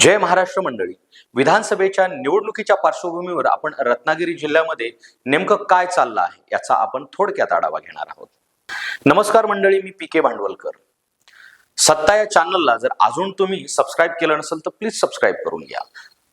जय महाराष्ट्र मंडळी. विधानसभेच्या निवडणुकीच्या पार्श्वभूमीवर आपण रत्नागिरी जिल्ह्यामध्ये नेमकं काय चाललं आहे याचा आपण थोडक्यात आढावा घेणार आहोत. नमस्कार मंडळी मी पी के भांडवलकर. सत्ता या चॅनलला जर अजून तुम्ही सबस्क्राईब केलं नसेल तर प्लीज सबस्क्राईब करून घ्या.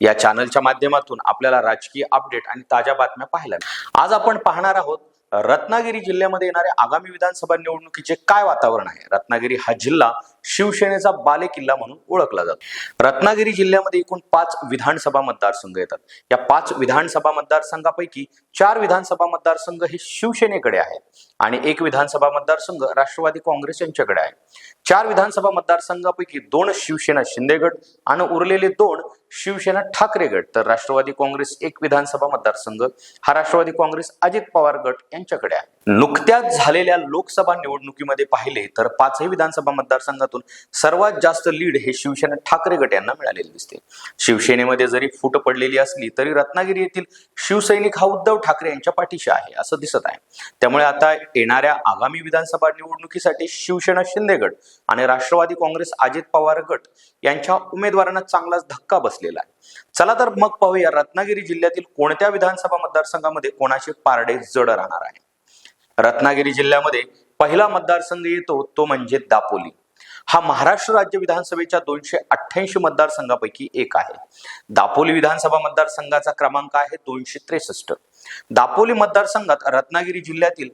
या चॅनलच्या माध्यमातून आपल्याला राजकीय अपडेट आणि ताज्या बातम्या पाहायला आज आपण पाहणार आहोत रत्नागिरी जिल्ह्यामध्ये येणाऱ्या आगामी विधानसभा निवडणुकीचे काय वातावरण आहे? रत्नागिरी हा जिल्हा शिवसेनेचा बालेकिल्ला म्हणून ओळखला जातो. रत्नागिरी जिल्ह्यामध्ये एकूण पाच विधानसभा मतदारसंघ येतात. या पाच विधानसभा मतदारसंघापैकी चार विधानसभा मतदारसंघ हे शिवसेनेकडे आहेत. आणि एक विधानसभा मतदारसंघ राष्ट्रवादी काँग्रेस यांच्याकडे आहे. चार विधानसभा मतदारसंघापैकी दोन शिवसेना शिंदेगड आणि उरलेले दोन शिवसेना ठाकरे गट तर राष्ट्रवादी काँग्रेस एक विधानसभा मतदारसंघ हा राष्ट्रवादी काँग्रेस अजित पवार गट यांच्याकडे आहे. नुकत्याच झालेल्या लोकसभा निवडणुकीमध्ये पाहिले तर पाचही विधानसभा मतदारसंघातून सर्वात जास्त लीड हे शिवसेना ठाकरे गट यांना मिळालेले दिसते. शिवसेनेमध्ये जरी फूट पडलेली असली तरी रत्नागिरी येथील शिवसैनिक हा उद्धव ठाकरे यांच्या पाठीशी आहे असं दिसत आहे. त्यामुळे आता येणाऱ्या आगामी विधानसभा निवडणुकीसाठी शिवसेना शिंदे गट आणि राष्ट्रवादी काँग्रेस अजित पवार गट यांच्या उमेदवारांना चांगलाच धक्का बसलेला आहे. चला तर मग पाहूया रत्नागिरी जिल्ह्यातील कोणत्या विधानसभा मतदारसंघामध्ये कोणाचे पारडे जड राहणार आहे. रत्नागिरी जिल्ह्यामध्ये पहिला मतदारसंघ येतो तो म्हणजे दापोली. हा महाराष्ट्र राज्य विधानसभेच्या दोनशे अठ्ठ्याऐंशी मतदारसंघापैकी एक आहे. दापोली विधानसभा मतदारसंघाचा क्रमांक आहे दोनशे त्रेसष्ट. दापोली मतदारसंघात रत्नागिरी जिल्ह्यातील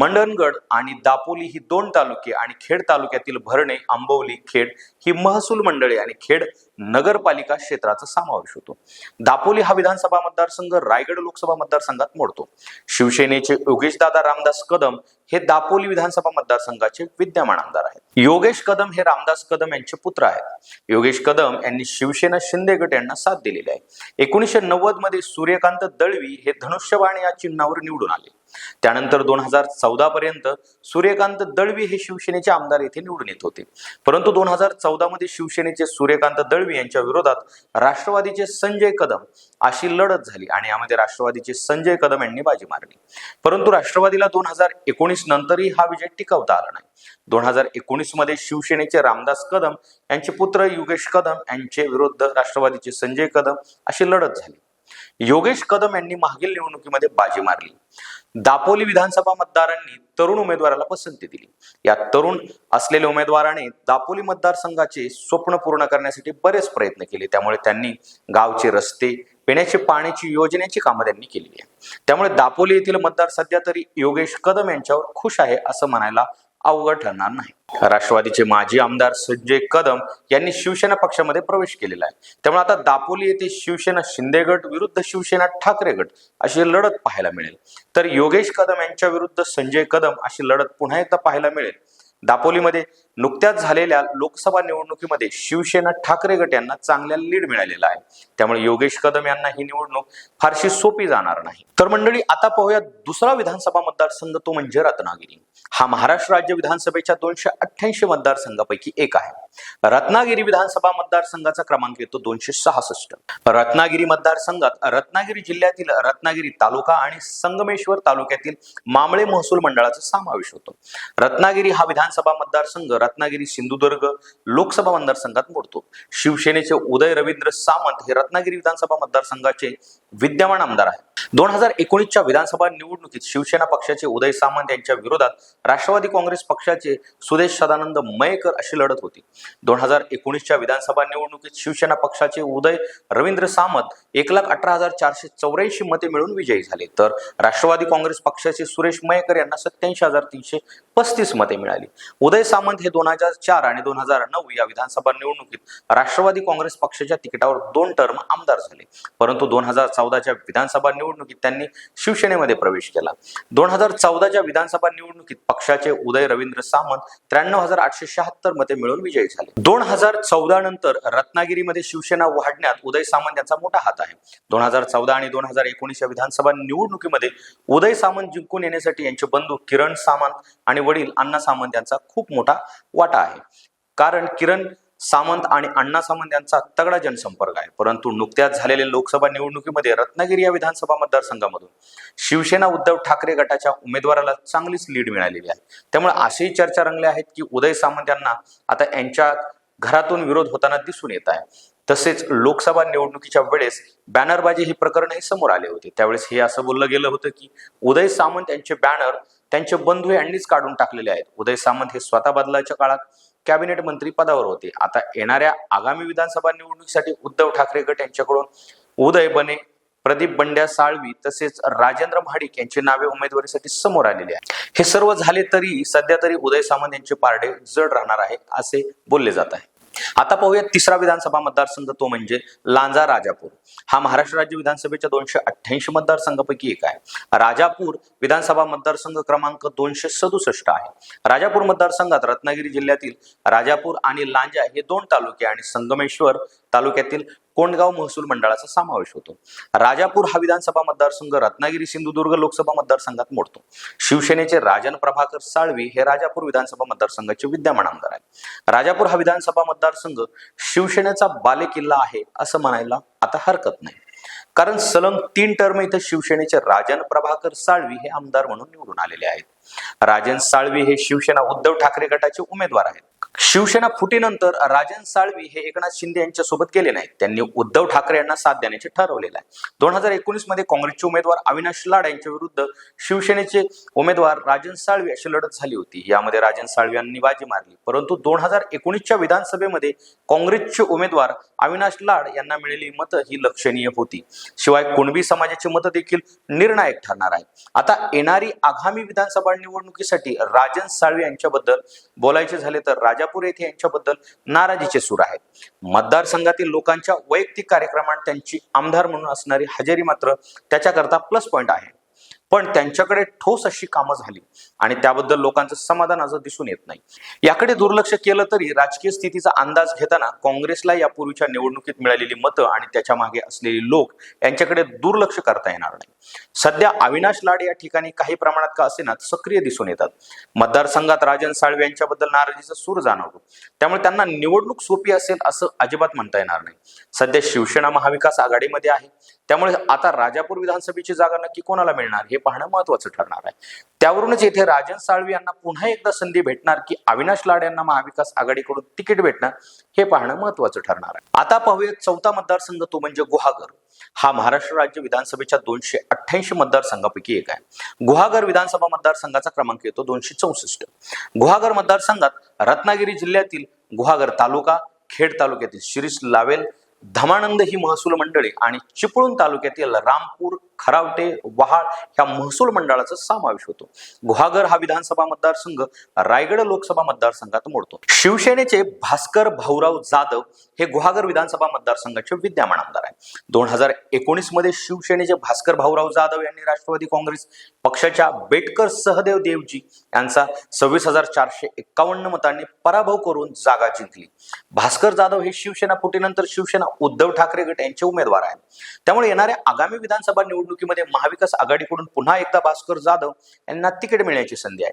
मंडणगड आणि दापोली ही दोन तालुके आणि खेड तालुक्यातील भरणे आंबवली खेड ही महसूल मंडळे आणि खेड नगरपालिका क्षेत्राचा समावेश होतो. दापोली हा विधानसभा मतदारसंघ रायगड लोकसभा मतदारसंघात मोडतो. शिवसेनेचे योगेशदादा रामदास कदम हे दापोली विधानसभा मतदारसंघाचे विद्यमान आमदार आहेत. योगेश कदम हे रामदास कदम यांचे पुत्र आहेत. योगेश कदम यांनी शिवसेना शिंदे गट यांना साथ दिलेली आहे. एकोणीसशे नव्वदमध्ये सूर्यकांत दळवी हे धनुष्यबाण या चिन्हावर निवडून आले. त्यानंतर दोन हजार चौदा पर्यंत सूर्यकांत दळवी हे शिवसेनेचे आमदार येथे निवडून येत होते. परंतु दोन हजार चौदा मध्ये शिवसेनेचे सूर्यकांत दळवी यांच्या विरोधात राष्ट्रवादीचे संजय कदम अशी लढत झाली आणि यामध्ये राष्ट्रवादीचे संजय कदम यांनी बाजी मारली. परंतु राष्ट्रवादीला दोन हजार एकोणीस नंतरही हा विजय टिकवता आला नाही. दोन हजार एकोणीसमध्ये शिवसेनेचे रामदास कदम यांचे पुत्र योगेश कदम यांचे विरुद्ध राष्ट्रवादीचे संजय कदम अशी लढत झाली. योगेश कदम यांनी मागील निवडणुकीमध्ये बाजी मारली. दापोली विधानसभा मतदारांनी तरुण उमेदवाराला पसंती दिली. या तरुण असलेल्या उमेदवाराने दापोली मतदारसंघाचे स्वप्न पूर्ण करण्यासाठी बरेच प्रयत्न केले. त्यामुळे त्यांनी गावचे रस्ते पिण्याचे पाण्याची योजनेची कामं त्यांनी केलेली आहे त्यामुळे दापोली येथील मतदार सध्या तरी योगेश कदम यांच्यावर खुश आहे असं म्हणायला अवघड ठरणार नाही. राष्ट्रवादीचे माजी आमदार संजय कदम यांनी शिवसेना पक्षामध्ये प्रवेश केलेला आहे. त्यामुळे आता दापोली येथे शिवसेना शिंदे गट विरुद्ध शिवसेना ठाकरे गट अशी लढत पाहायला मिळेल. तर योगेश कदम यांच्या विरुद्ध संजय कदम अशी लढत पुन्हा एकदा पाहायला मिळेल. दापोलीमध्ये नुकत्याच झालेल्या लोकसभा निवडणुकीमध्ये शिवसेना ठाकरे गट यांना चांगल्या लीड मिळालेला आहे. त्यामुळे योगेश कदम यांना ही निवडणूक फारशी सोपी जाणार नाही. तर मंडळी आता पाहूया दुसरा विधानसभा मतदारसंघ तो म्हणजे रत्नागिरी. हा महाराष्ट्र राज्य विधानसभेच्या दोनशे अठ्ठ्याऐंशी मतदारसंघापैकी एक आहे. रत्नागिरी विधानसभा मतदारसंघाचा क्रमांक येतो दोनशे सहासष्ट. रत्नागिरी मतदारसंघात रत्नागिरी जिल्ह्यातील रत्नागिरी तालुका आणि संगमेश्वर तालुक्यातील मामळे महसूल मंडळाचा समावेश होतो. रत्नागिरी हा विधानसभा मतदारसंघ रत्नागिरी सिंधुदुर्ग लोकसभा मतदारसंघात मोडतो. शिवसेनेचे उदय रवींद्र सामंत हे रत्नागिरी विधानसभा मतदारसंघाचे विद्यमान आमदार आहेत. दोन हजार एकोणीसच्या विधानसभा निवडणुकीत शिवसेना पक्षाचे उदय सामंत यांच्या विरोधात राष्ट्रवादी काँग्रेस पक्षाचे सुदेश सदानंद मयेकर अशी लढत होती. दोन हजार एकोणीसच्या विधानसभा निवडणुकीत शिवसेना पक्षाचे उदय रवींद्र सामंत एक लाख अठरा हजार चारशे चौऱ्याऐंशी मते मिळून विजयी झाले. तर राष्ट्रवादी काँग्रेस पक्षाचे सुरेश मयेकर यांना सत्याऐंशी हजार तीनशे पस्तीस मते मिळाली. उदय सामंत हे दोन हजार चार आणि दोन हजार नऊ या विधानसभा निवडणुकीत राष्ट्रवादी काँग्रेस पक्षाच्या तिकिटावर दोन टर्म आमदार झाले. परंतु दोन हजार चौदाच्या विधानसभा निवडणुकीत त्यांनी शिवसेनेमध्ये प्रवेश केला. दोन हजार चौदाच्या विधानसभा निवडणुकीत पक्षाचे उदय रवींद्र सामंत त्र्याण्णव हजार आठशे शहात्तर मते मिळून विजयी झाले. दोन हजार चौदा नंतर रत्नागिरीमध्ये शिवसेना वाढण्यात उदय सामंत यांचा मोठा हात आहे. दोन हजार चौदा आणि दोन हजार एकोणीसच्या विधानसभा निवडणुकीमध्ये उदय सामंत जिंकून येण्यासाठी यांचे बंधू किरण सामंत आणि वडील अण्णा सामंत यांचा खूप मोठा वाटा आहे. कारण किरण सामंत आणि अण्णा सामंत यांचा तगडा जनसंपर्क आहे. परंतु नुकत्याच झालेल्या लोकसभा निवडणुकीमध्ये रत्नागिरी या विधानसभा मतदारसंघामधून शिवसेना उद्धव ठाकरे गटाच्या उमेदवाराला चांगलीच लीड मिळालेली आहे. त्यामुळे अशीही चर्चा रंगल्या आहेत की उदय सामंत यांना आता यांच्या घरातून विरोध होताना दिसून येत आहे. तसेच लोकसभा निवडणुकीच्या वेळेस बॅनरबाजी हे प्रकरणही समोर आले होते. त्यावेळेस हे असं बोललं गेलं होतं की उदय सामंत यांचे बॅनर त्यांचे बंधू यांनीच काढून टाकलेले आहेत. उदय सामंत हे स्वतः बदलाच्या काळात कॅबिनेट मंत्री पदावर होते. आता येणाऱ्या आगामी विधानसभा निवडणुकीसाठी उद्धव ठाकरे गट यांच्याकडून उदय बने प्रदीप बंड्या साळवी तसेच राजेंद्र महाडिक यांची नावे उमेदवारीसाठी समोर आलेली आहे हे सर्व झाले तरी सध्या तरी उदय सामंत यांचे पारडे जड राहणार आहे असे बोलले जात आहे. आता पाहूया तिसरा विधानसभा मतदारसंघ तो म्हणजे लांजा राजापूर. हा महाराष्ट्र राज्य विधानसभेच्या दोनशे अठ्ठ्याऐंशी मतदारसंघापैकी एक आहे. राजापूर विधानसभा मतदारसंघ क्रमांक दोनशे सदुसष्ट आहे. राजापूर मतदारसंघात रत्नागिरी जिल्ह्यातील राजापूर आणि लांजा हे दोन तालुके आणि संगमेश्वर तालुक्यातील कोंडगाव महसूल मंडळाचा समावेश होतो. राजापूर हा विधानसभा मतदारसंघ रत्नागिरी सिंधुदुर्ग लोकसभा मतदारसंघात मोडतो. शिवसेनेचे राजन प्रभाकर साळवी हे राजापूर विधानसभा मतदारसंघाचे विद्यमान आमदार आहेत. राजापूर हा विधानसभा मतदारसंघ शिवसेनेचा बालेकिल्ला आहे असं म्हणायला आता हरकत नाही. कारण सलग तीन टर्म इथे शिवसेनेचे राजन प्रभाकर साळवी हे आमदार म्हणून निवडून आलेले आहेत. राजन साळवी हे शिवसेना उद्धव ठाकरे गटाचे उमेदवार आहेत. शिवसेना फुटीनंतर राजन साळवी हे एकनाथ शिंदे यांच्या सोबत गेले नाहीत. त्यांनी उद्धव ठाकरे यांना साथ देण्याचे ठरवलेलं आहे. दोन हजार एकोणीसमध्ये काँग्रेसचे उमेदवार अविनाश लाड यांच्या विरुद्ध शिवसेनेचे उमेदवार राजन साळवी अशी लढत झाली होती. यामध्ये राजन साळवी यांनी बाजी मारली. परंतु दोन हजार एकोणीसच्या विधानसभेमध्ये काँग्रेसचे उमेदवार अविनाश लाड यांना मिळालेली मतं ही लक्षणीय होती. शिवाय कुणबी समाजाची मतं देखील निर्णायक ठरणार आहे आता येणारी आगामी विधानसभा निवडणुकीसाठी राजन साळवी यांच्याबद्दल बोलायचे झाले तर राजापूर येथे यांच्याबद्दल नाराजीचे सूर आहेत. मतदारसंघातील लोकांच्या वैयक्तिक कार्यक्रमात त्यांची आमदार म्हणून असणारी हजेरी मात्र त्याच्याकरता प्लस पॉईंट आहे. पण त्यांच्याकडे ठोस अशी कामं झाली आणि त्याबद्दल लोकांचं समाधान असं दिसून येत नाही. याकडे दुर्लक्ष केलं तरी राजकीय स्थितीचा अंदाज घेताना काँग्रेसला यापूर्वीच्या निवडणुकीत मिळालेली मतं आणि त्याच्यामागे असलेले लोक यांच्याकडे दुर्लक्ष करता येणार नाही. सध्या अविनाश लाड या ठिकाणी काही प्रमाणात का असेना सक्रिय दिसून येतात. मतदारसंघात राजन साळवे यांच्याबद्दल नाराजीचा सूर जाणवतो. त्यामुळे त्यांना निवडणूक सोपी असेल असं अजिबात म्हणता येणार नाही. सध्या शिवसेना महाविकास आघाडीमध्ये आहे. त्यामुळे आता राजापूर विधानसभेची जागा नक्की कोणाला मिळणार हे पाहणं महत्वाचं ठरणार आहे. त्यावरूनच येथे राजन साळवी यांना पुन्हा एकदा संधी भेटणार की अविनाश लाड यांना महाविकास आघाडीकडून तिकीट भेटणार हे पाहणं महत्वाचं ठरणार आहे. आता पाहूया चौथा मतदारसंघ तो म्हणजे गुहागर. हा महाराष्ट्र राज्य विधानसभेच्या दोनशे अठ्ठ्याऐंशी मतदारसंघापैकी एक आहे. गुहागर विधानसभा मतदारसंघाचा क्रमांक येतो दोनशे चौसष्ट. गुहागर मतदारसंघात रत्नागिरी जिल्ह्यातील गुहागर तालुका खेड तालुक्यातील शिरीष लावेल धमानंद ही महसूल मंडळी आणि चिपळूण तालुक्यातील रामपूर खरावटे वहाळ ह्या महसूल मंडळाचा समावेश होतो. गुहागर हा विधानसभा मतदारसंघ रायगड लोकसभा मतदारसंघात मोडतो. शिवसेनेचे भास्कर भाऊराव जाधव हे गुहागर विधानसभा मतदारसंघाचे विद्यमान आमदार आहे दोन हजार एकोणीसमध्ये शिवसेनेचे भास्कर भाऊराव जाधव यांनी राष्ट्रवादी काँग्रेस पक्षाच्या बेटकर सहदेव देवजी यांचा सव्वीस हजार चारशे एक्कावन्न मतांनी पराभव करून जागा जिंकली. भास्कर जाधव हे शिवसेना फुटीनंतर शिवसेना उद्धव ठाकरे गट यांचे उमेदवार आहेत. त्यामुळे येणाऱ्या आगामी विधानसभा निवडणुकीमध्ये महाविकास आघाडीकडून पुन्हा एकदा भास्कर जाधव यांना तिकीट मिळण्याची संधी आहे.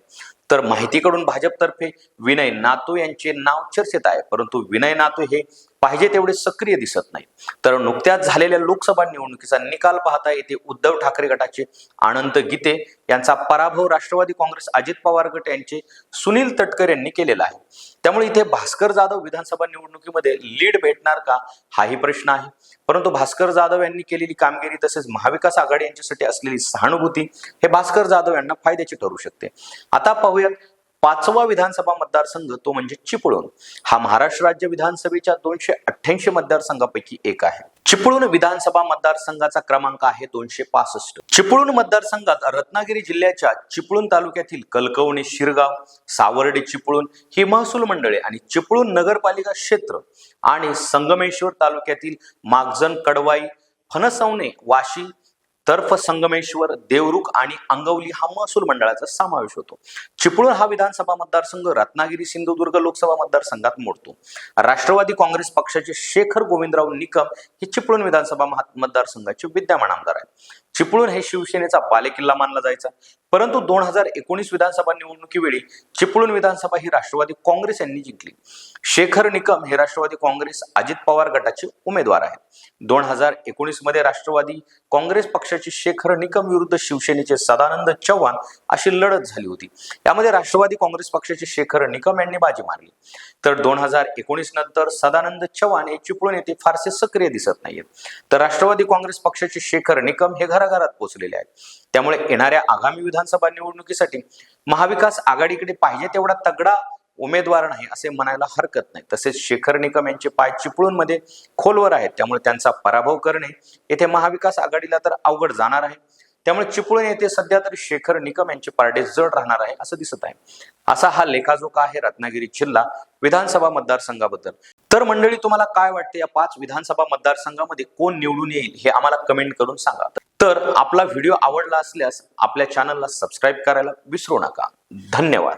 तर माहितीकडून भाजपतर्फे विनय नातू यांचे नाव चर्चेत आहे. परंतु विनय नातू हे पाहिजे तेवढे सक्रिय दिसत नाही. तर नुकत्याच झालेल्या लोकसभा निवडणुकीचा निकाल पाहता येथे उद्धव ठाकरे गटाचे आनंद गीते यांचा पराभव राष्ट्रवादी काँग्रेस अजित पवार गट यांचे सुनील तटकर यांनी केलेला आहे. त्यामुळे इथे भास्कर जाधव विधानसभा निवडणुकीमध्ये लीड भेटणार का? हाही प्रश्न आहे. परंतु भास्कर जाधव यांनी केलेली कामगिरी तसेच महाविकास आघाडी यांच्यासाठी असलेली सहानुभूती हे भास्कर जाधव यांना फायद्याची ठरू शकते. आता पाहूयात पाचवा विधानसभा मतदारसंघ तो म्हणजे चिपळूण. हा महाराष्ट्र राज्य विधानसभेच्या दोनशे अठ्ठ्याऐंशी मतदारसंघापैकी एक आहे. चिपळूण विधानसभा मतदारसंघाचा क्रमांक आहे दोनशे पासष्ट. चिपळूण मतदारसंघात रत्नागिरी जिल्ह्याच्या चिपळूण तालुक्यातील कलकवणी शिरगाव सावर्डे चिपळूण ही महसूल मंडळे आणि चिपळूण नगरपालिका क्षेत्र आणि संगमेश्वर तालुक्यातील मागजन कडवाई फणसवणे वाशी तर्फ संगमेश्वर देवरुख आणि अंगवली हा महसूल मंडळाचा समावेश होतो. चिपळूण हा विधानसभा मतदारसंघ रत्नागिरी सिंधुदुर्ग लोकसभा मतदारसंघात मोडतो. राष्ट्रवादी काँग्रेस पक्षाचे शेखर गोविंदराव निकम हे चिपळूण विधानसभा महा- मतदारसंघाचे विद्यमान आमदार आहेत. चिपळूण हे शिवसेनेचा बालेकिल्ला मानला जायचा. परंतु दोन हजार एकोणीस विधानसभा निवडणुकीवेळी चिपळूण विधानसभा ही राष्ट्रवादी काँग्रेस यांनी जिंकली. शेखर निकम हे राष्ट्रवादी काँग्रेस अजित पवार गटाचे उमेदवार आहेत. दोन हजार एकोणीसमध्ये राष्ट्रवादी काँग्रेस पक्षाचे शेखर निकम विरुद्ध शिवसेनेचे सदानंद चव्हाण अशी लढत झाली होती. यामध्ये राष्ट्रवादी काँग्रेस पक्षाचे शेखर निकम यांनी बाजी मारली. तर दोन हजार एकोणीस नंतर सदानंद चव्हाण हे चिपळूण येथे फारसे सक्रिय दिसत नाहीत तर राष्ट्रवादी काँग्रेस पक्षाचे शेखर निकम हे घरा कारागारात पोहोचलेले आहेत. त्यामुळे येणाऱ्या आगामी विधानसभा निवडणुकीसाठी महाविकास आघाडीकडे पाहिजे तेवढा तगडा उमेदवार नाही असे म्हणायला हरकत नाही. तसेच शेखर निकम यांचे पाय चिपळूणमध्ये खोलवर आहेत. त्यामुळे त्यांचा पराभव करणे येथे महाविकास आघाडीला तर अवघड जाणार आहे. त्यामुळे चिपळूण येथे सध्या तरी शेखर निकम यांचे पारडे जड राहणार आहे असं दिसत आहे. असा हा लेखाजोखा आहे रत्नागिरी जिल्हा विधानसभा मतदारसंघाबद्दल. तर मंडळी तुम्हाला काय वाटते या पाच विधानसभा मतदारसंघामध्ये कोण निवडून येईल हे आम्हाला कमेंट करून सांगा. तर आपला व्हिडिओ आवडला असल्यास आपल्या चॅनलला सबस्क्राईब करायला विसरू नका. धन्यवाद.